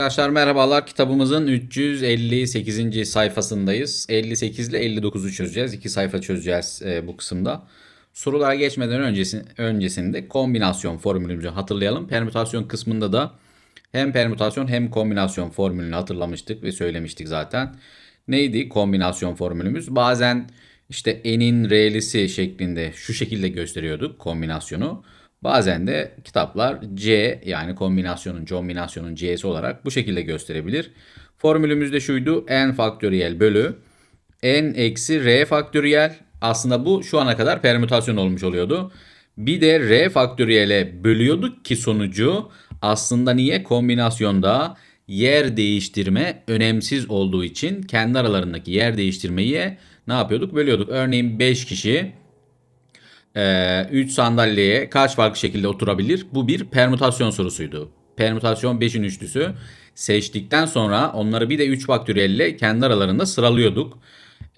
Arkadaşlar merhabalar. Kitabımızın 358. sayfasındayız. 58 ile 59'u çözeceğiz. İki sayfa çözeceğiz e, bu kısımda. Sorulara geçmeden öncesi, öncesinde kombinasyon formülümüzü hatırlayalım. Permütasyon kısmında da hem permütasyon hem kombinasyon formülünü hatırlamıştık ve söylemiştik zaten. Neydi kombinasyon formülümüz? Bazen işte n'in r'lisi şeklinde şu şekilde gösteriyorduk kombinasyonu. Bazen de kitaplar C yani kombinasyonun, combinasyonun C'si olarak bu şekilde gösterebilir. Formülümüz de şuydu. n faktöriyel bölü n eksi r faktöriyel. Aslında bu şu ana kadar permütasyon olmuş oluyordu. Bir de r faktöriyele bölüyorduk ki sonucu aslında niye kombinasyonda yer değiştirme önemsiz olduğu için kendi aralarındaki yer değiştirmeyi ne yapıyorduk? Bölüyorduk. Örneğin 5 kişi 3 sandalyeye kaç farklı şekilde oturabilir? Bu bir permütasyon sorusuydu. Permütasyon 5'in üçlüsü. Seçtikten sonra onları bir de 3 faktöriyelle kendi aralarında sıralıyorduk.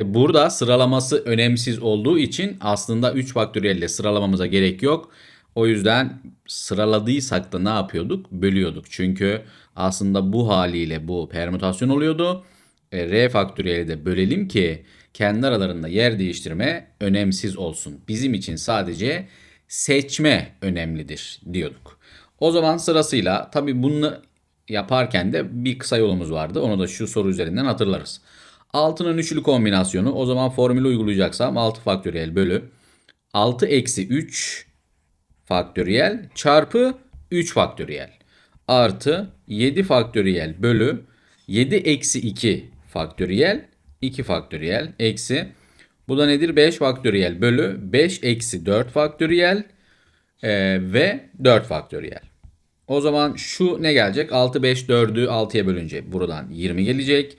E, Burada sıralaması önemsiz olduğu için aslında 3 faktöriyelle sıralamamıza gerek yok. O yüzden sıraladıysak da ne yapıyorduk? Bölüyorduk. Çünkü aslında bu haliyle bu permütasyon oluyordu. E, R faktöriyeli de bölelim ki kendi aralarında yer değiştirme önemsiz olsun. Bizim için sadece seçme önemlidir diyorduk. O zaman sırasıyla tabi bunu yaparken de bir kısa yolumuz vardı. Onu da şu soru üzerinden hatırlarız. 6'nın üçlü kombinasyonu o zaman formülü uygulayacaksam 6 faktöriyel bölü 6 eksi 3 faktöriyel çarpı 3 faktöriyel artı 7 faktöriyel bölü 7 eksi 2 faktöriyel 2 faktöriyel eksi bu da nedir? 5 faktöriyel bölü 5 eksi 4 faktöriyel e, ve 4 faktöriyel. O zaman şu ne gelecek? 6, 5, 4'ü 6'ya bölünce buradan 20 gelecek.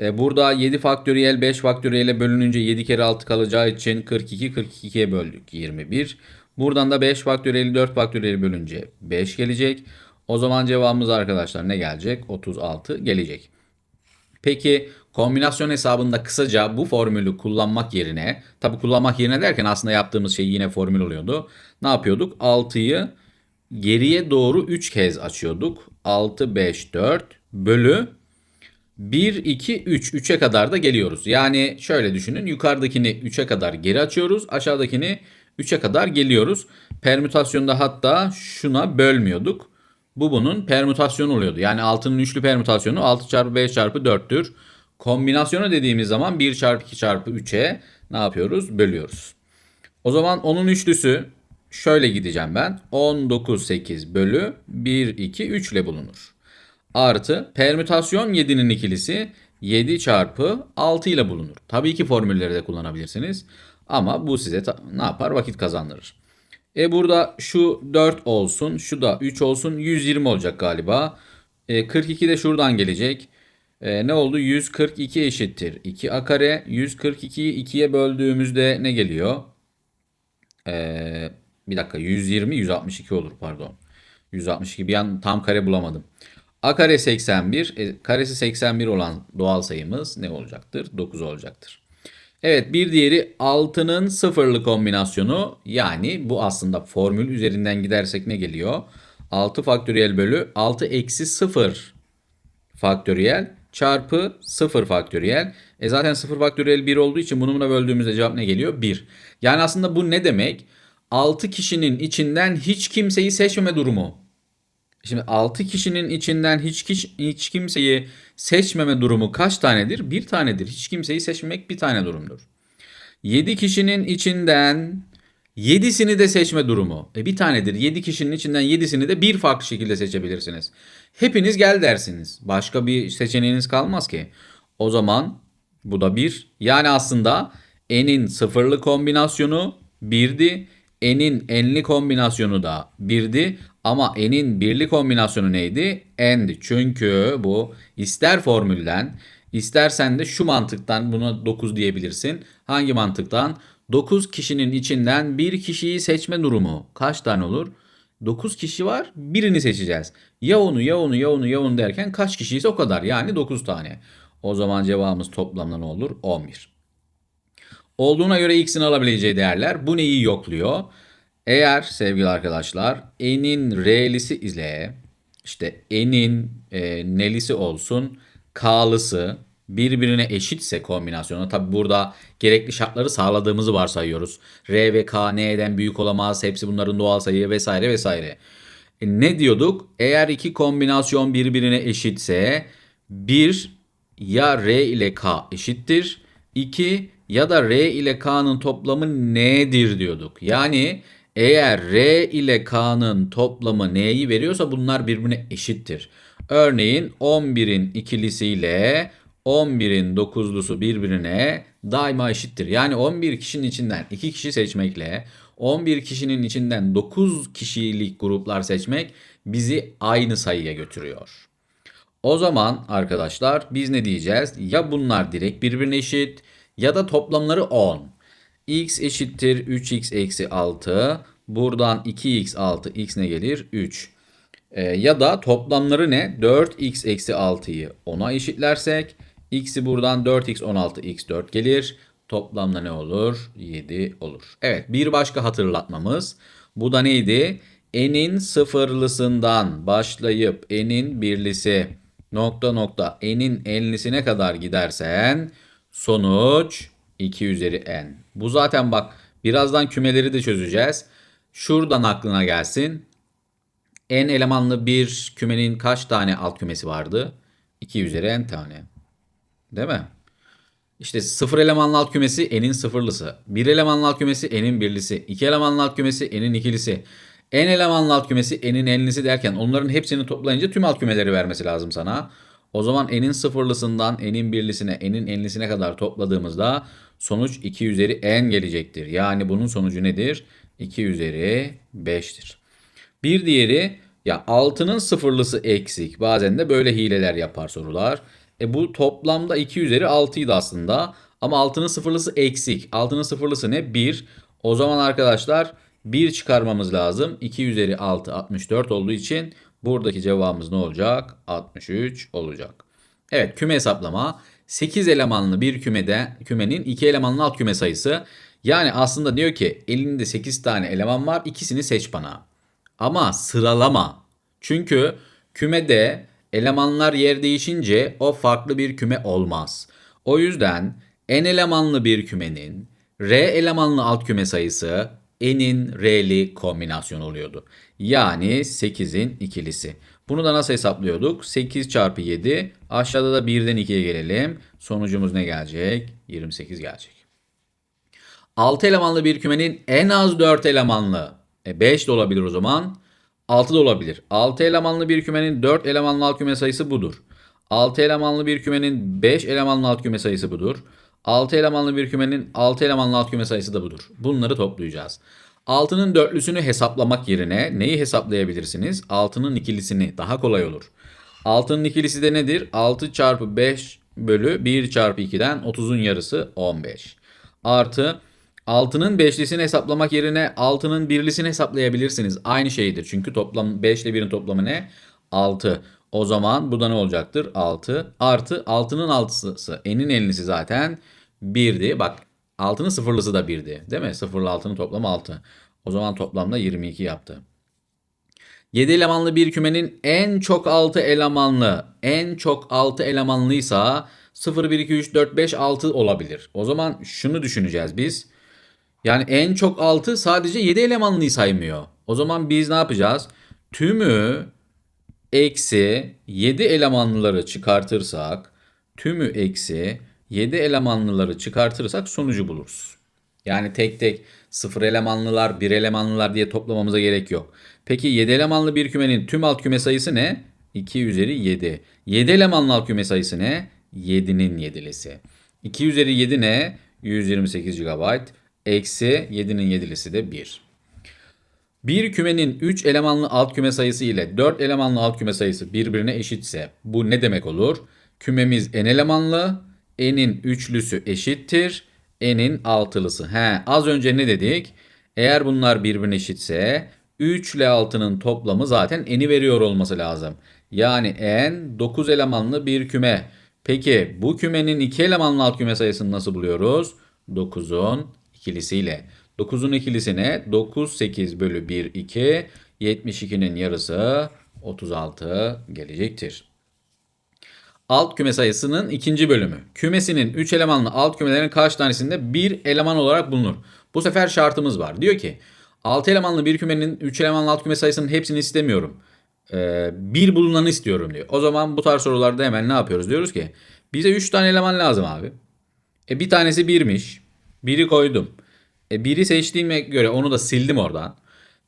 E, burada 7 faktöriyel 5 faktöriyele bölününce 7 kere 6 kalacağı için 42, 42'ye böldük 21. Buradan da 5 faktöriyeli 4 faktöriyeli bölünce 5 gelecek. O zaman cevabımız arkadaşlar ne gelecek? 36 gelecek. Peki kombinasyon hesabında kısaca bu formülü kullanmak yerine, tabi kullanmak yerine derken aslında yaptığımız şey yine formül oluyordu. Ne yapıyorduk? 6'yı geriye doğru 3 kez açıyorduk. 6, 5, 4 bölü 1, 2, 3. 3'e kadar da geliyoruz. Yani şöyle düşünün. Yukarıdakini 3'e kadar geri açıyoruz. Aşağıdakini 3'e kadar geliyoruz. Permütasyonda hatta şuna bölmüyorduk. Bu bunun permütasyonu oluyordu. Yani 6'nın üçlü permütasyonu 6 çarpı 5 çarpı 4'tür. Kombinasyonu dediğimiz zaman 1 çarpı 2 çarpı 3'e ne yapıyoruz? Bölüyoruz. O zaman onun üçlüsü şöyle gideceğim ben. 19 8 bölü 1 2 3 ile bulunur. Artı permütasyon 7'nin ikilisi 7 çarpı 6 ile bulunur. Tabii ki formülleri de kullanabilirsiniz. Ama bu size ne yapar? Vakit kazandırır. E burada şu 4 olsun, şu da 3 olsun. 120 olacak galiba. E 42 de şuradan gelecek. E, ne oldu? 142 eşittir 2a kare. 142'yi 2'ye böldüğümüzde ne geliyor? E, bir dakika 120 162 olur pardon. 162 bir an tam kare bulamadım. A kare 81. E, karesi 81 olan doğal sayımız ne olacaktır? 9 olacaktır. Evet bir diğeri 6'nın sıfırlı kombinasyonu yani bu aslında formül üzerinden gidersek ne geliyor? 6 faktöriyel bölü 6 eksi 0 faktöriyel çarpı 0 faktöriyel. E zaten 0 faktöriyel 1 olduğu için bunu buna böldüğümüzde cevap ne geliyor? 1. Yani aslında bu ne demek? 6 kişinin içinden hiç kimseyi seçmeme durumu. Şimdi 6 kişinin içinden hiç, kiş, hiç kimseyi seçmeme durumu kaç tanedir? Bir tanedir. Hiç kimseyi seçmemek bir tane durumdur. 7 kişinin içinden 7'sini de seçme durumu. E bir tanedir. 7 kişinin içinden 7'sini de bir farklı şekilde seçebilirsiniz. Hepiniz gel dersiniz. Başka bir seçeneğiniz kalmaz ki. O zaman bu da 1. Yani aslında n'in sıfırlı kombinasyonu 1'di. N'in enli kombinasyonu da 1'di. Ama n'in birli kombinasyonu neydi? N'di. Çünkü bu ister formülden istersen de şu mantıktan buna 9 diyebilirsin. Hangi mantıktan? 9 kişinin içinden bir kişiyi seçme durumu kaç tane olur? 9 kişi var birini seçeceğiz. Ya onu ya onu ya onu ya onu derken kaç kişi ise o kadar yani 9 tane. O zaman cevabımız toplamda ne olur? 11. Olduğuna göre x'in alabileceği değerler bu neyi yokluyor? Eğer sevgili arkadaşlar n'in r'lisi ile işte n'in e, nelisi olsun k'lısı birbirine eşitse kombinasyonu tabi burada gerekli şartları sağladığımızı varsayıyoruz. R ve K n'den büyük olamaz. Hepsi bunların doğal sayı vesaire vesaire. E, ne diyorduk? Eğer iki kombinasyon birbirine eşitse bir ya R ile K eşittir. 2 ya da R ile K'nın toplamı N'dir diyorduk. Yani eğer R ile K'nın toplamı N'yi veriyorsa bunlar birbirine eşittir. Örneğin 11'in ikilisiyle 11'in dokuzlusu birbirine daima eşittir. Yani 11 kişinin içinden 2 kişi seçmekle 11 kişinin içinden 9 kişilik gruplar seçmek bizi aynı sayıya götürüyor. O zaman arkadaşlar biz ne diyeceğiz? Ya bunlar direkt birbirine eşit ya da toplamları 10. x eşittir 3x eksi 6. Buradan 2x 6 x ne gelir? 3. Ee, ya da toplamları ne? 4x eksi 6'yı 10'a eşitlersek x'i buradan 4x 16 x 4 gelir. Toplamda ne olur? 7 olur. Evet bir başka hatırlatmamız. Bu da neydi? n'in sıfırlısından başlayıp n'in birlisi nokta nokta n'in enlisine kadar gidersen sonuç 2 üzeri n. Bu zaten bak birazdan kümeleri de çözeceğiz. Şuradan aklına gelsin. n elemanlı bir kümenin kaç tane alt kümesi vardı? 2 üzeri n tane. Değil mi? İşte sıfır elemanlı alt kümesi n'in sıfırlısı. Bir elemanlı alt kümesi n'in birlisi. iki elemanlı alt kümesi n'in ikilisi. n elemanlı alt kümesi n'in enlisi derken onların hepsini toplayınca tüm alt kümeleri vermesi lazım sana. O zaman n'in sıfırlısından n'in birlisine n'in enlisine kadar topladığımızda sonuç 2 üzeri n gelecektir. Yani bunun sonucu nedir? 2 üzeri 5'tir. Bir diğeri ya 6'nın sıfırlısı eksik. Bazen de böyle hileler yapar sorular. E bu toplamda 2 üzeri 6'ydı aslında. Ama 6'nın sıfırlısı eksik. 6'nın sıfırlısı ne? 1. O zaman arkadaşlar 1 çıkarmamız lazım. 2 üzeri 6 64 olduğu için buradaki cevabımız ne olacak? 63 olacak. Evet küme hesaplama. 8 elemanlı bir kümede kümenin 2 elemanlı alt küme sayısı. Yani aslında diyor ki elinde 8 tane eleman var. ikisini seç bana. Ama sıralama. Çünkü kümede elemanlar yer değişince o farklı bir küme olmaz. O yüzden n elemanlı bir kümenin r elemanlı alt küme sayısı n'in r'li kombinasyon oluyordu. Yani 8'in ikilisi. Bunu da nasıl hesaplıyorduk? 8 çarpı 7. Aşağıda da 1'den 2'ye gelelim. Sonucumuz ne gelecek? 28 gelecek. 6 elemanlı bir kümenin en az 4 elemanlı. E 5 de olabilir o zaman. 6 da olabilir. 6 elemanlı bir kümenin 4 elemanlı alt küme sayısı budur. 6 elemanlı bir kümenin 5 elemanlı alt küme sayısı budur. 6 elemanlı bir kümenin 6 elemanlı alt küme sayısı da budur. Bunları toplayacağız. 6'nın dörtlüsünü hesaplamak yerine neyi hesaplayabilirsiniz? 6'nın ikilisini daha kolay olur. 6'nın ikilisi de nedir? 6 çarpı 5 bölü 1 çarpı 2'den 30'un yarısı 15. Artı 6'nın beşlisini hesaplamak yerine 6'nın birlisini hesaplayabilirsiniz. Aynı şeydir. Çünkü toplam 5 ile 1'in toplamı ne? 6. O zaman bu da ne olacaktır? 6. Artı 6'nın 6'sı. N'in 50'si zaten 1'di. Bak 6'nın sıfırlısı da 1'di. Değil mi? 0 ile 6'nın toplamı 6. O zaman toplamda 22 yaptı. 7 elemanlı bir kümenin en çok 6 elemanlı, en çok 6 elemanlıysa 0, 1, 2, 3, 4, 5, 6 olabilir. O zaman şunu düşüneceğiz biz. Yani en çok 6 sadece 7 elemanlıyı saymıyor. O zaman biz ne yapacağız? Tümü eksi 7 elemanlıları çıkartırsak, tümü eksi 7 elemanlıları çıkartırsak sonucu buluruz. Yani tek tek 0 elemanlılar, 1 elemanlılar diye toplamamıza gerek yok. Peki 7 elemanlı bir kümenin tüm alt küme sayısı ne? 2 üzeri 7. 7 elemanlı alt küme sayısı ne? 7'nin 7'lisi. 2 üzeri 7 ne? 128 GB. Eksi 7'nin 7'lisi de 1. Bir kümenin 3 elemanlı alt küme sayısı ile 4 elemanlı alt küme sayısı birbirine eşitse bu ne demek olur? Kümemiz n elemanlı, n'in üçlüsü eşittir, n'in altılısı. He, az önce ne dedik? Eğer bunlar birbirine eşitse 3 ile 6'nın toplamı zaten n'i veriyor olması lazım. Yani n 9 elemanlı bir küme. Peki bu kümenin 2 elemanlı alt küme sayısını nasıl buluyoruz? 9'un ikilisiyle. 9'un ikilisine 9, 8 bölü 1, 2. 72'nin yarısı 36 gelecektir. Alt küme sayısının ikinci bölümü. Kümesinin 3 elemanlı alt kümelerin kaç tanesinde bir eleman olarak bulunur? Bu sefer şartımız var. Diyor ki 6 elemanlı bir kümenin 3 elemanlı alt küme sayısının hepsini istemiyorum. Ee, bir bulunanı istiyorum diyor. O zaman bu tarz sorularda hemen ne yapıyoruz? Diyoruz ki bize 3 tane eleman lazım abi. E bir tanesi 1'miş. Biri koydum. E biri seçtiğime göre onu da sildim oradan.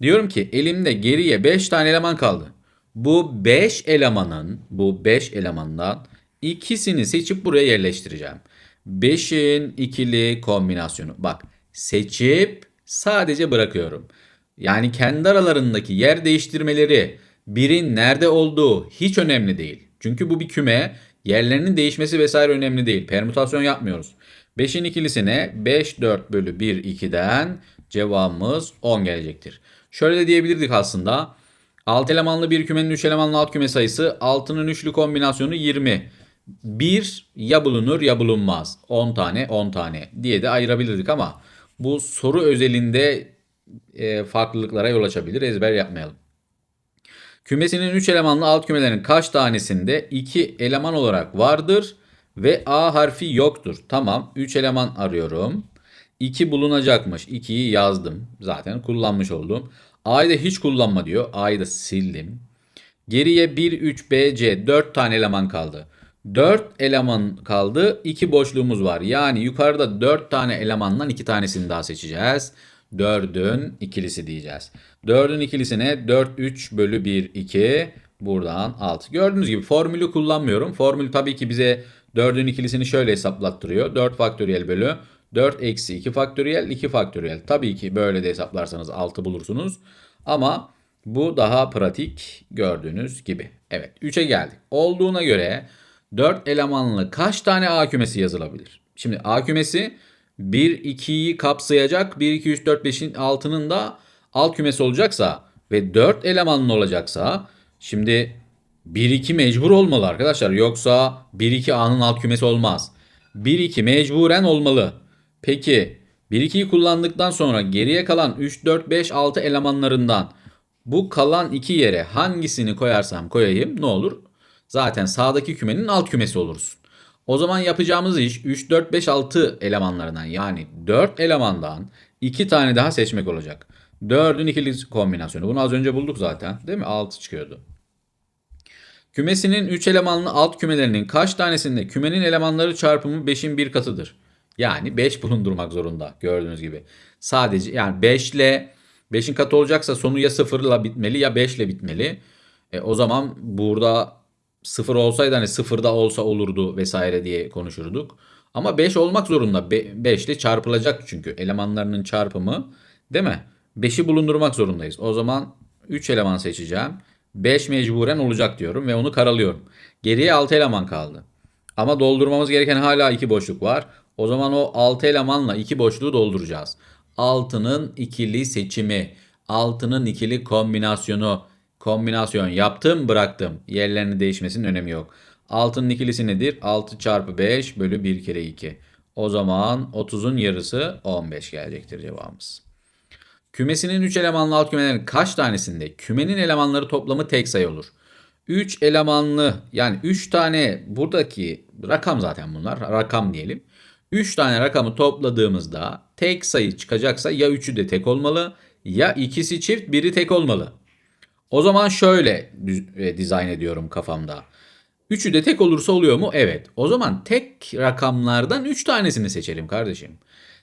Diyorum ki elimde geriye 5 tane eleman kaldı. Bu 5 elemanın, bu 5 elemandan ikisini seçip buraya yerleştireceğim. 5'in ikili kombinasyonu. Bak seçip sadece bırakıyorum. Yani kendi aralarındaki yer değiştirmeleri birin nerede olduğu hiç önemli değil. Çünkü bu bir küme. Yerlerinin değişmesi vesaire önemli değil. Permütasyon yapmıyoruz. 5'in ikilisine 5 4 bölü 1 2'den cevabımız 10 gelecektir. Şöyle de diyebilirdik aslında. 6 elemanlı bir kümenin 3 elemanlı alt küme sayısı 6'nın üçlü kombinasyonu 20. 1 ya bulunur ya bulunmaz. 10 tane 10 tane diye de ayırabilirdik ama bu soru özelinde e, farklılıklara yol açabilir. Ezber yapmayalım. Kümesinin 3 elemanlı alt kümelerin kaç tanesinde 2 eleman olarak vardır ve A harfi yoktur. Tamam 3 eleman arıyorum. 2 bulunacakmış. 2'yi yazdım. Zaten kullanmış oldum. A'yı da hiç kullanma diyor. A'yı da sildim. Geriye 1, 3, B, C 4 tane eleman kaldı. 4 eleman kaldı. 2 boşluğumuz var. Yani yukarıda 4 tane elemandan 2 tanesini daha seçeceğiz. 4'ün ikilisi diyeceğiz. 4'ün ikilisine 4, 3 bölü 1, 2. Buradan 6. Gördüğünüz gibi formülü kullanmıyorum. Formül tabii ki bize 4'ün ikilisini şöyle hesaplattırıyor. 4 faktöriyel bölü 4 eksi 2 faktöriyel 2 faktöriyel. Tabii ki böyle de hesaplarsanız 6 bulursunuz. Ama bu daha pratik gördüğünüz gibi. Evet 3'e geldik. Olduğuna göre 4 elemanlı kaç tane A kümesi yazılabilir? Şimdi A kümesi 1, 2'yi kapsayacak 1, 2, 3, 4, 5'in 6'nın da alt kümesi olacaksa ve 4 elemanlı olacaksa şimdi 1, 2 mecbur olmalı arkadaşlar. Yoksa 1, 2 A'nın alt kümesi olmaz. 1, 2 mecburen olmalı. Peki 1-2'yi kullandıktan sonra geriye kalan 3, 4, 5, 6 elemanlarından bu kalan iki yere hangisini koyarsam koyayım ne olur? Zaten sağdaki kümenin alt kümesi olursun. O zaman yapacağımız iş 3, 4, 5, 6 elemanlarından yani 4 elemandan 2 tane daha seçmek olacak. 4'ün ikili kombinasyonu. Bunu az önce bulduk zaten değil mi? 6 çıkıyordu. Kümesinin 3 elemanlı alt kümelerinin kaç tanesinde kümenin elemanları çarpımı 5'in bir katıdır? Yani 5 bulundurmak zorunda gördüğünüz gibi. Sadece yani 5 ile 5'in katı olacaksa sonu ya 0 ile bitmeli ya 5 ile bitmeli. E, o zaman burada 0 olsaydı hani 0'da olsa olurdu vesaire diye konuşurduk. Ama 5 olmak zorunda. 5 ile çarpılacak çünkü elemanlarının çarpımı değil mi? 5'i bulundurmak zorundayız. O zaman 3 eleman seçeceğim. 5 mecburen olacak diyorum ve onu karalıyorum. Geriye 6 eleman kaldı. Ama doldurmamız gereken hala 2 boşluk var. O zaman o 6 elemanla 2 boşluğu dolduracağız. 6'nın ikili seçimi, 6'nın ikili kombinasyonu, kombinasyon yaptım bıraktım. Yerlerini değişmesinin önemi yok. 6'nın ikilisi nedir? 6 çarpı 5 bölü 1 kere 2. O zaman 30'un yarısı 15 gelecektir cevabımız. Kümesinin 3 elemanlı alt kümelerin kaç tanesinde kümenin elemanları toplamı tek sayı olur? 3 elemanlı yani 3 tane buradaki rakam zaten bunlar rakam diyelim. 3 tane rakamı topladığımızda tek sayı çıkacaksa ya 3'ü de tek olmalı ya ikisi çift biri tek olmalı. O zaman şöyle e, dizayn ediyorum kafamda. Üçü de tek olursa oluyor mu? Evet. O zaman tek rakamlardan 3 tanesini seçelim kardeşim.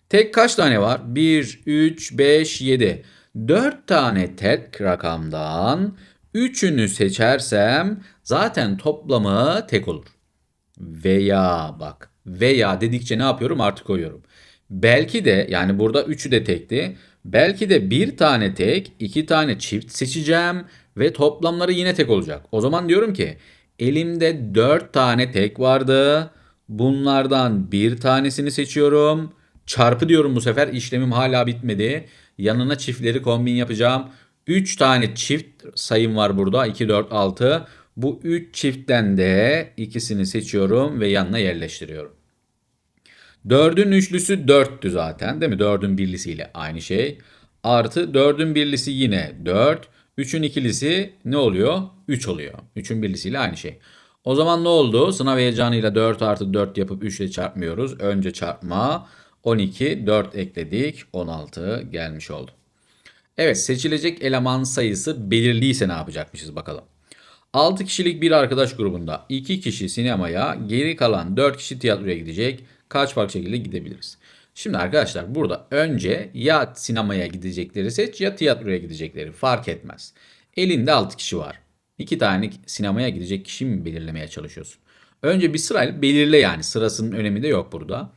Tek kaç tane var? 1, 3, 5, 7. 4 tane tek rakamdan 3'ünü seçersem zaten toplamı tek olur. Veya bak veya dedikçe ne yapıyorum artık koyuyorum. Belki de yani burada üçü de tekti. Belki de bir tane tek, iki tane çift seçeceğim ve toplamları yine tek olacak. O zaman diyorum ki elimde dört tane tek vardı. Bunlardan bir tanesini seçiyorum. Çarpı diyorum bu sefer işlemim hala bitmedi. Yanına çiftleri kombin yapacağım. 3 tane çift sayım var burada. 2, 4, 6. Bu 3 çiftten de ikisini seçiyorum ve yanına yerleştiriyorum. 4'ün üçlüsü 4'tü zaten değil mi? 4'ün birlisiyle aynı şey. Artı 4'ün birlisi yine 4. 3'ün ikilisi ne oluyor? 3 oluyor. 3'ün birlisiyle aynı şey. O zaman ne oldu? Sınav heyecanıyla 4 artı 4 yapıp 3 ile çarpmıyoruz. Önce çarpma 12, 4 ekledik. 16 gelmiş oldu. Evet seçilecek eleman sayısı belirliyse ne yapacakmışız bakalım. 6 kişilik bir arkadaş grubunda 2 kişi sinemaya, geri kalan 4 kişi tiyatroya gidecek. Kaç farklı şekilde gidebiliriz? Şimdi arkadaşlar burada önce ya sinemaya gidecekleri seç ya tiyatroya gidecekleri fark etmez. Elinde 6 kişi var. 2 tane sinemaya gidecek kişi mi belirlemeye çalışıyorsun? Önce bir sırayla belirle yani sırasının önemi de yok burada.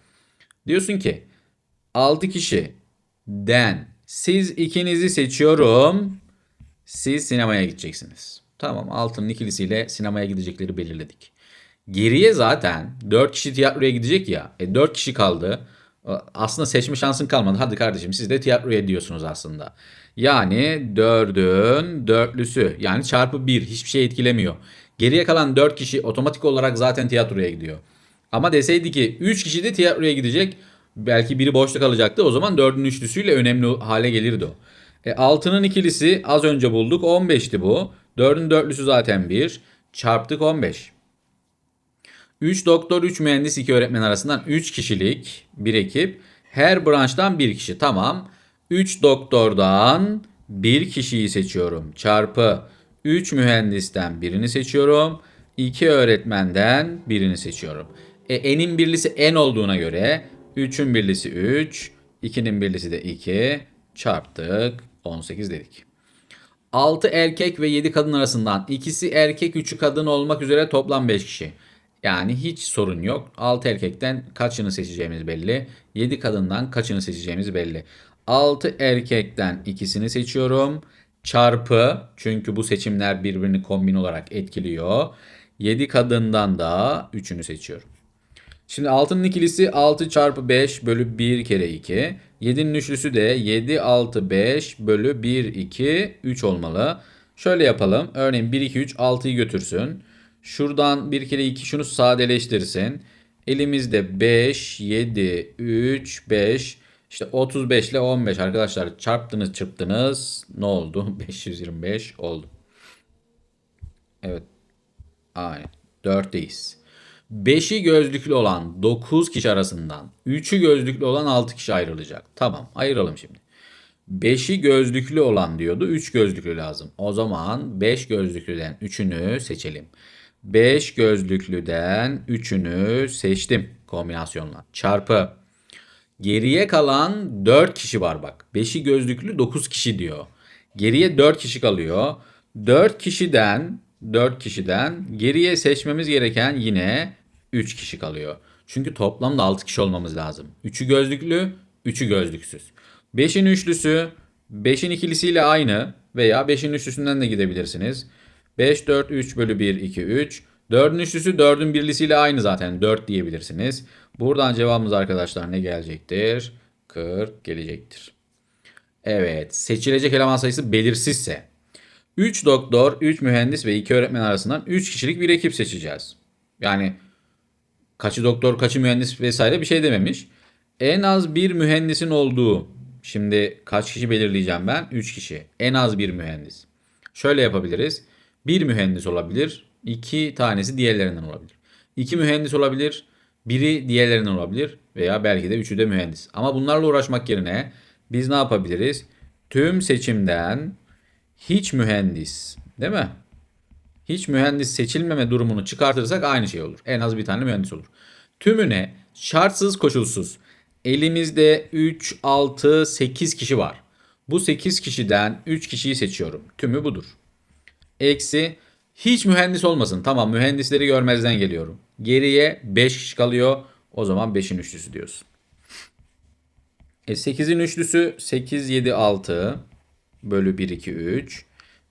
Diyorsun ki 6 kişiden siz ikinizi seçiyorum. Siz sinemaya gideceksiniz. Tamam altının ikilisiyle sinemaya gidecekleri belirledik. Geriye zaten 4 kişi tiyatroya gidecek ya. E 4 kişi kaldı. Aslında seçme şansın kalmadı. Hadi kardeşim siz de tiyatroya diyorsunuz aslında. Yani 4'ün dörtlüsü yani çarpı 1 hiçbir şey etkilemiyor. Geriye kalan 4 kişi otomatik olarak zaten tiyatroya gidiyor. Ama deseydi ki 3 kişi de tiyatroya gidecek belki biri boşta kalacaktı. O zaman 4'ün üçlüsüyle önemli hale gelirdi o. E, 6'nın ikilisi az önce bulduk 15'ti bu. 4'ün dörtlüsü zaten 1. Çarptık 15. 3 doktor, 3 mühendis, 2 öğretmen arasından 3 kişilik bir ekip. Her branştan 1 kişi. Tamam. 3 doktordan 1 kişiyi seçiyorum. Çarpı 3 mühendisten birini seçiyorum. 2 öğretmenden birini seçiyorum. E, enin birlisi en olduğuna göre 3'ün birlisi 3, 2'nin birlisi de 2 çarptık 18 dedik. 6 erkek ve 7 kadın arasından ikisi erkek 3'ü kadın olmak üzere toplam 5 kişi. Yani hiç sorun yok. 6 erkekten kaçını seçeceğimiz belli. 7 kadından kaçını seçeceğimiz belli. 6 erkekten ikisini seçiyorum. Çarpı çünkü bu seçimler birbirini kombin olarak etkiliyor. 7 kadından da 3'ünü seçiyorum. Şimdi 6'nın ikilisi 6 çarpı 5 bölü 1 kere 2. 7'nin üçlüsü de 7, 6, 5 bölü 1, 2, 3 olmalı. Şöyle yapalım. Örneğin 1, 2, 3, 6'yı götürsün. Şuradan 1 kere 2 şunu sadeleştirsin. Elimizde 5, 7, 3, 5. İşte 35 ile 15 arkadaşlar çarptınız çırptınız. Ne oldu? 525 oldu. Evet. Aynen. 4'teyiz. 5'i gözlüklü olan 9 kişi arasından 3'ü gözlüklü olan 6 kişi ayrılacak. Tamam ayıralım şimdi. 5'i gözlüklü olan diyordu 3 gözlüklü lazım. O zaman 5 gözlüklüden 3'ünü seçelim. 5 gözlüklüden 3'ünü seçtim kombinasyonla. Çarpı. Geriye kalan 4 kişi var bak. 5'i gözlüklü 9 kişi diyor. Geriye 4 kişi kalıyor. 4 kişiden 4 kişiden geriye seçmemiz gereken yine 3 kişi kalıyor. Çünkü toplamda 6 kişi olmamız lazım. 3'ü gözlüklü, 3'ü gözlüksüz. 5'in üçlüsü 5'in ikilisiyle aynı veya 5'in üçlüsünden de gidebilirsiniz. 5, 4, 3 bölü 1, 2, 3. 4'ün üçlüsü 4'ün birlisiyle aynı zaten. 4 diyebilirsiniz. Buradan cevabımız arkadaşlar ne gelecektir? 40 gelecektir. Evet. Seçilecek eleman sayısı belirsizse 3 doktor, 3 mühendis ve 2 öğretmen arasından 3 kişilik bir ekip seçeceğiz. Yani kaçı doktor, kaçı mühendis vesaire bir şey dememiş. En az bir mühendisin olduğu. Şimdi kaç kişi belirleyeceğim ben? 3 kişi. En az bir mühendis. Şöyle yapabiliriz. Bir mühendis olabilir. iki tanesi diğerlerinden olabilir. İki mühendis olabilir. Biri diğerlerinden olabilir. Veya belki de üçü de mühendis. Ama bunlarla uğraşmak yerine biz ne yapabiliriz? Tüm seçimden hiç mühendis değil mi? Hiç mühendis seçilmeme durumunu çıkartırsak aynı şey olur. En az bir tane mühendis olur. Tümüne şartsız koşulsuz elimizde 3, 6, 8 kişi var. Bu 8 kişiden 3 kişiyi seçiyorum. Tümü budur. Eksi hiç mühendis olmasın. Tamam mühendisleri görmezden geliyorum. Geriye 5 kişi kalıyor. O zaman 5'in üçlüsü diyorsun. E 8'in üçlüsü 8, 7, 6 bölü 1, 2, 3.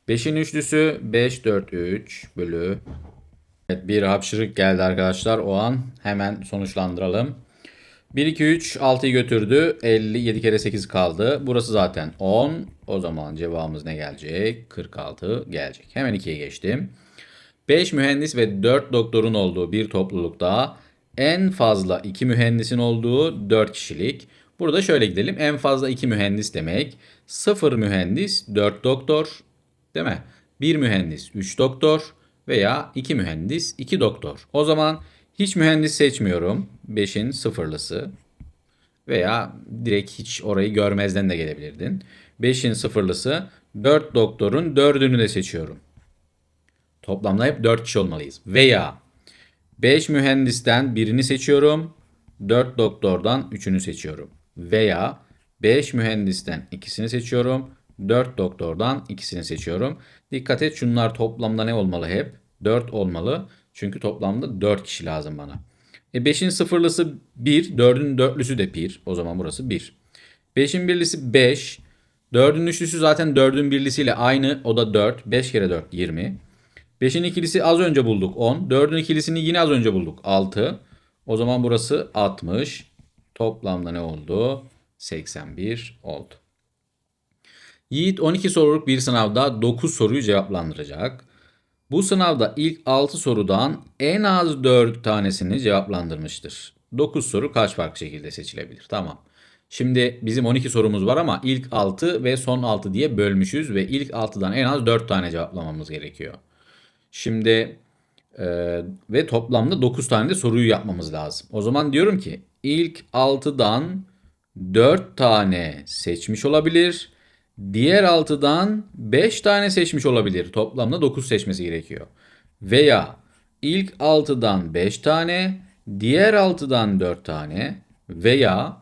5'in üçlüsü 5, 4, 3 bölü. Evet, bir hapşırık geldi arkadaşlar. O an hemen sonuçlandıralım. 1, 2, 3, 6'yı götürdü. 50, 7 kere 8 kaldı. Burası zaten 10. O zaman cevabımız ne gelecek? 46 gelecek. Hemen 2'ye geçtim. 5 mühendis ve 4 doktorun olduğu bir toplulukta en fazla 2 mühendisin olduğu 4 kişilik. Burada şöyle gidelim. En fazla 2 mühendis demek. 0 mühendis, 4 doktor. Değil mi? Bir mühendis 3 doktor veya 2 mühendis 2 doktor. O zaman hiç mühendis seçmiyorum. 5'in sıfırlısı veya direkt hiç orayı görmezden de gelebilirdin. 5'in sıfırlısı 4 doktorun 4'ünü de seçiyorum. Toplamda hep 4 kişi olmalıyız. Veya 5 mühendisten birini seçiyorum. 4 doktordan 3'ünü seçiyorum. Veya 5 mühendisten ikisini seçiyorum. 4 doktordan ikisini seçiyorum. Dikkat et şunlar toplamda ne olmalı hep? 4 olmalı. Çünkü toplamda 4 kişi lazım bana. E 5'in sıfırlısı 1, 4'ün dörtlüsü de 1. O zaman burası 1. 5'in birlisi 5. 4'ün üçlüsü zaten 4'ün birlisiyle aynı. O da 4. 5 kere 4 20. 5'in ikilisi az önce bulduk 10. 4'ün ikilisini yine az önce bulduk 6. O zaman burası 60. Toplamda ne oldu? 81 oldu. Yiğit 12 soruluk bir sınavda 9 soruyu cevaplandıracak. Bu sınavda ilk 6 sorudan en az 4 tanesini cevaplandırmıştır. 9 soru kaç farklı şekilde seçilebilir? Tamam. Şimdi bizim 12 sorumuz var ama ilk 6 ve son 6 diye bölmüşüz ve ilk 6'dan en az 4 tane cevaplamamız gerekiyor. Şimdi e, ve toplamda 9 tane de soruyu yapmamız lazım. O zaman diyorum ki ilk 6'dan 4 tane seçmiş olabilir. Diğer 6'dan 5 tane seçmiş olabilir. Toplamda 9 seçmesi gerekiyor. Veya ilk 6'dan 5 tane, diğer 6'dan 4 tane veya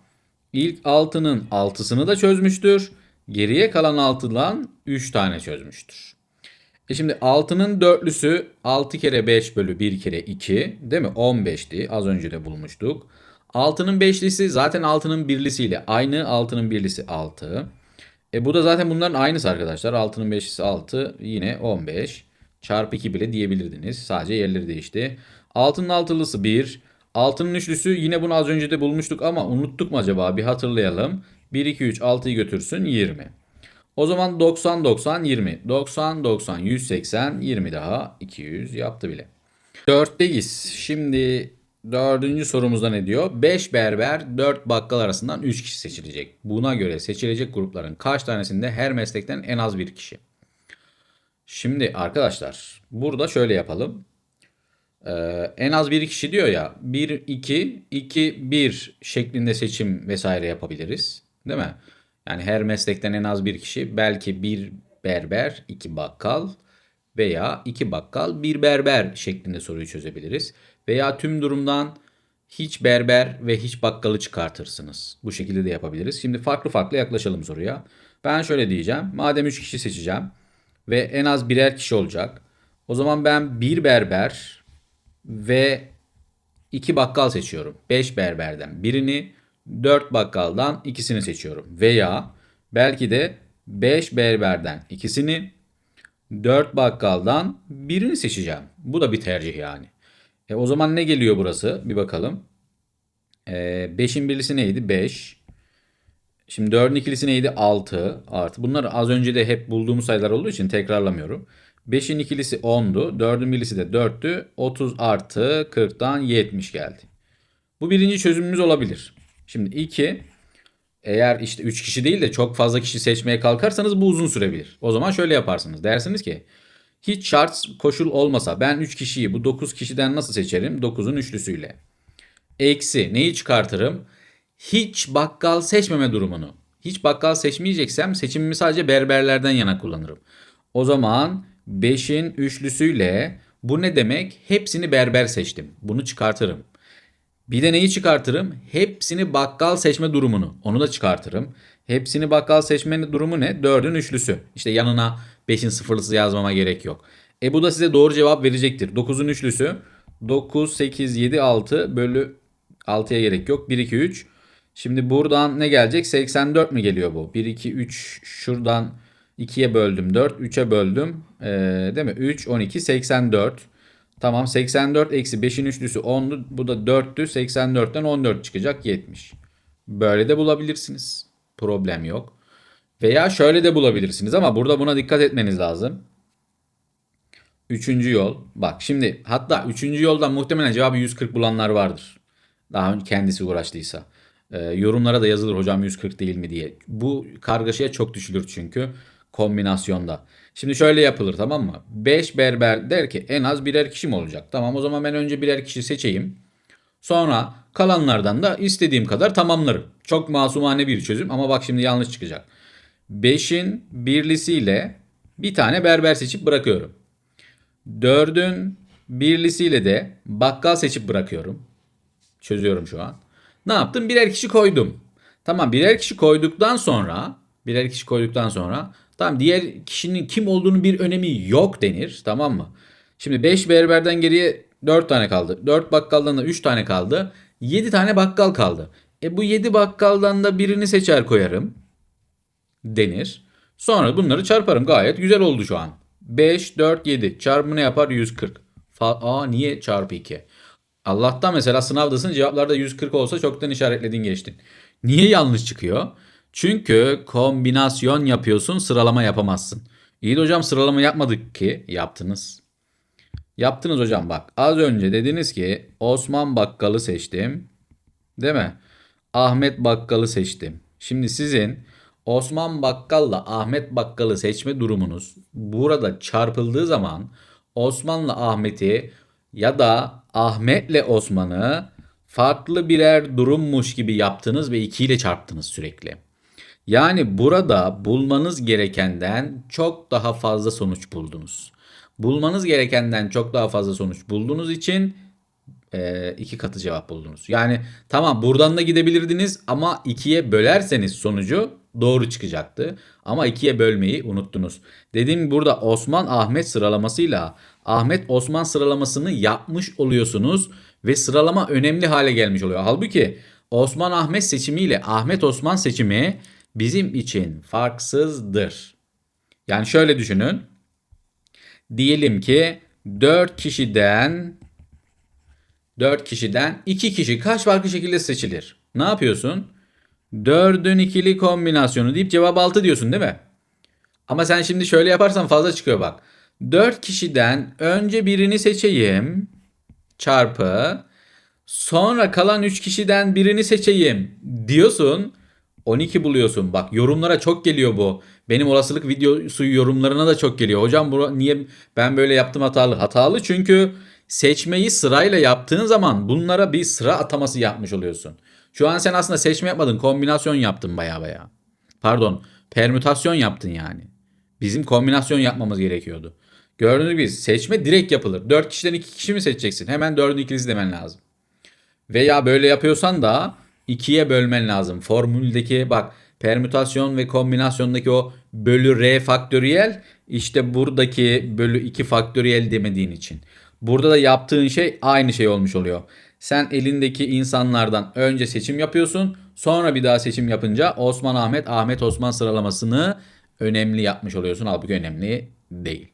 ilk 6'nın 6'sını da çözmüştür. Geriye kalan 6'dan 3 tane çözmüştür. E şimdi 6'nın dörtlüsü 6 kere 5 bölü 1 kere 2 değil mi? 15'ti. Az önce de bulmuştuk. 6'nın beşlisi zaten 6'nın birlisiyle aynı. 6'nın birlisi 6. E bu da zaten bunların aynısı arkadaşlar. 6'nın beşlisi 6 yine 15. Çarpı 2 bile diyebilirdiniz. Sadece yerleri değişti. 6'nın altılısı 1. 6'nın üçlüsü yine bunu az önce de bulmuştuk ama unuttuk mu acaba? Bir hatırlayalım. 1, 2, 3, 6'yı götürsün 20. O zaman 90 90 20. 90 90 180 20 daha 200 yaptı bile. 4'teyiz. Şimdi dördüncü sorumuzda ne diyor? 5 berber 4 bakkal arasından 3 kişi seçilecek. Buna göre seçilecek grupların kaç tanesinde her meslekten en az bir kişi? Şimdi arkadaşlar burada şöyle yapalım. Ee, en az bir kişi diyor ya 1 2 2 1 şeklinde seçim vesaire yapabiliriz. Değil mi? Yani her meslekten en az bir kişi belki bir berber, iki bakkal veya iki bakkal, bir berber şeklinde soruyu çözebiliriz. Veya tüm durumdan hiç berber ve hiç bakkalı çıkartırsınız. Bu şekilde de yapabiliriz. Şimdi farklı farklı yaklaşalım soruya. Ben şöyle diyeceğim. Madem 3 kişi seçeceğim ve en az birer kişi olacak. O zaman ben bir berber ve iki bakkal seçiyorum. 5 berberden birini 4 bakkaldan ikisini seçiyorum. Veya belki de 5 berberden ikisini 4 bakkaldan birini seçeceğim. Bu da bir tercih yani. E o zaman ne geliyor burası? Bir bakalım. 5'in e, birlisi neydi? 5. Şimdi 4'ün ikilisi neydi? 6 artı. Bunlar az önce de hep bulduğumuz sayılar olduğu için tekrarlamıyorum. 5'in ikilisi 10'du. 4'ün birlisi de 4'tü. 30 artı 40'tan 70 geldi. Bu birinci çözümümüz olabilir. Şimdi 2 eğer işte 3 kişi değil de çok fazla kişi seçmeye kalkarsanız bu uzun sürebilir. O zaman şöyle yaparsınız. Dersiniz ki hiç şart koşul olmasa ben 3 kişiyi bu 9 kişiden nasıl seçerim? 9'un üçlüsüyle. Eksi neyi çıkartırım? Hiç bakkal seçmeme durumunu. Hiç bakkal seçmeyeceksem seçimimi sadece berberlerden yana kullanırım. O zaman 5'in üçlüsüyle bu ne demek? Hepsini berber seçtim. Bunu çıkartırım. Bir de neyi çıkartırım? Hepsini bakkal seçme durumunu. Onu da çıkartırım. Hepsini bakkal seçme durumu ne? 4'ün üçlüsü. İşte yanına 5'in sıfırlısı yazmama gerek yok. E bu da size doğru cevap verecektir. 9'un üçlüsü 9, 8, 7, 6 bölü 6'ya gerek yok. 1, 2, 3. Şimdi buradan ne gelecek? 84 mi geliyor bu? 1, 2, 3 şuradan 2'ye böldüm 4, 3'e böldüm. Ee, değil mi? 3, 12, 84. Tamam 84 eksi 5'in üçlüsü 10'du. Bu da 4'tü. 84'ten 14 çıkacak 70. Böyle de bulabilirsiniz. Problem yok. Veya şöyle de bulabilirsiniz ama burada buna dikkat etmeniz lazım. Üçüncü yol. Bak şimdi hatta üçüncü yoldan muhtemelen cevabı 140 bulanlar vardır. Daha önce kendisi uğraştıysa. Ee, yorumlara da yazılır hocam 140 değil mi diye. Bu kargaşaya çok düşülür çünkü kombinasyonda. Şimdi şöyle yapılır tamam mı? 5 berber der ki en az birer kişi mi olacak? Tamam o zaman ben önce birer kişi seçeyim. Sonra kalanlardan da istediğim kadar tamamlarım. Çok masumane bir çözüm ama bak şimdi yanlış çıkacak. 5'in birlisiyle bir tane berber seçip bırakıyorum. 4'ün birlisiyle de bakkal seçip bırakıyorum. Çözüyorum şu an. Ne yaptım? Birer kişi koydum. Tamam birer kişi koyduktan sonra birer kişi koyduktan sonra tamam diğer kişinin kim olduğunu bir önemi yok denir. Tamam mı? Şimdi 5 berberden geriye 4 tane kaldı. 4 bakkaldan da 3 tane kaldı. 7 tane bakkal kaldı. E bu 7 bakkaldan da birini seçer koyarım denir. Sonra bunları çarparım. Gayet güzel oldu şu an. 5, 4, 7. Çarpımı ne yapar? 140. Fa Aa niye çarpı 2? Allah'tan mesela sınavdasın cevaplarda 140 olsa çoktan işaretledin geçtin. Niye yanlış çıkıyor? Çünkü kombinasyon yapıyorsun sıralama yapamazsın. İyi de hocam sıralama yapmadık ki yaptınız. Yaptınız hocam bak. Az önce dediniz ki Osman Bakkal'ı seçtim. Değil mi? Ahmet Bakkal'ı seçtim. Şimdi sizin Osman Bakkal'la Ahmet Bakkal'ı seçme durumunuz burada çarpıldığı zaman Osman'la Ahmet'i ya da Ahmet'le Osman'ı farklı birer durummuş gibi yaptınız ve 2 ile çarptınız sürekli. Yani burada bulmanız gerekenden çok daha fazla sonuç buldunuz. Bulmanız gerekenden çok daha fazla sonuç bulduğunuz için e, iki katı cevap buldunuz. Yani tamam buradan da gidebilirdiniz ama ikiye bölerseniz sonucu doğru çıkacaktı. Ama ikiye bölmeyi unuttunuz. Dediğim burada Osman Ahmet sıralamasıyla Ahmet Osman sıralamasını yapmış oluyorsunuz ve sıralama önemli hale gelmiş oluyor. Halbuki Osman Ahmet seçimiyle Ahmet Osman seçimi bizim için farksızdır. Yani şöyle düşünün. Diyelim ki 4 kişiden 4 kişiden 2 kişi kaç farklı şekilde seçilir? Ne yapıyorsun? 4'ün ikili kombinasyonu deyip cevap 6 diyorsun değil mi? Ama sen şimdi şöyle yaparsan fazla çıkıyor bak. 4 kişiden önce birini seçeyim çarpı sonra kalan 3 kişiden birini seçeyim diyorsun. 12 buluyorsun. Bak yorumlara çok geliyor bu. Benim olasılık videosu yorumlarına da çok geliyor. Hocam bu niye ben böyle yaptım hatalı? Hatalı çünkü seçmeyi sırayla yaptığın zaman bunlara bir sıra ataması yapmış oluyorsun. Şu an sen aslında seçme yapmadın, kombinasyon yaptın baya baya. Pardon, permütasyon yaptın yani. Bizim kombinasyon yapmamız gerekiyordu. Gördüğünüz gibi seçme direkt yapılır. 4 kişiden 2 kişi mi seçeceksin? Hemen 4'ün ikilisi demen lazım. Veya böyle yapıyorsan da 2'ye bölmen lazım. Formüldeki bak permütasyon ve kombinasyondaki o bölü r faktöriyel işte buradaki bölü 2 faktöriyel demediğin için. Burada da yaptığın şey aynı şey olmuş oluyor. Sen elindeki insanlardan önce seçim yapıyorsun. Sonra bir daha seçim yapınca Osman Ahmet, Ahmet Osman sıralamasını önemli yapmış oluyorsun. Halbuki önemli değil.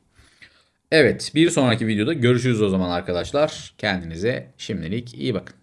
Evet bir sonraki videoda görüşürüz o zaman arkadaşlar. Kendinize şimdilik iyi bakın.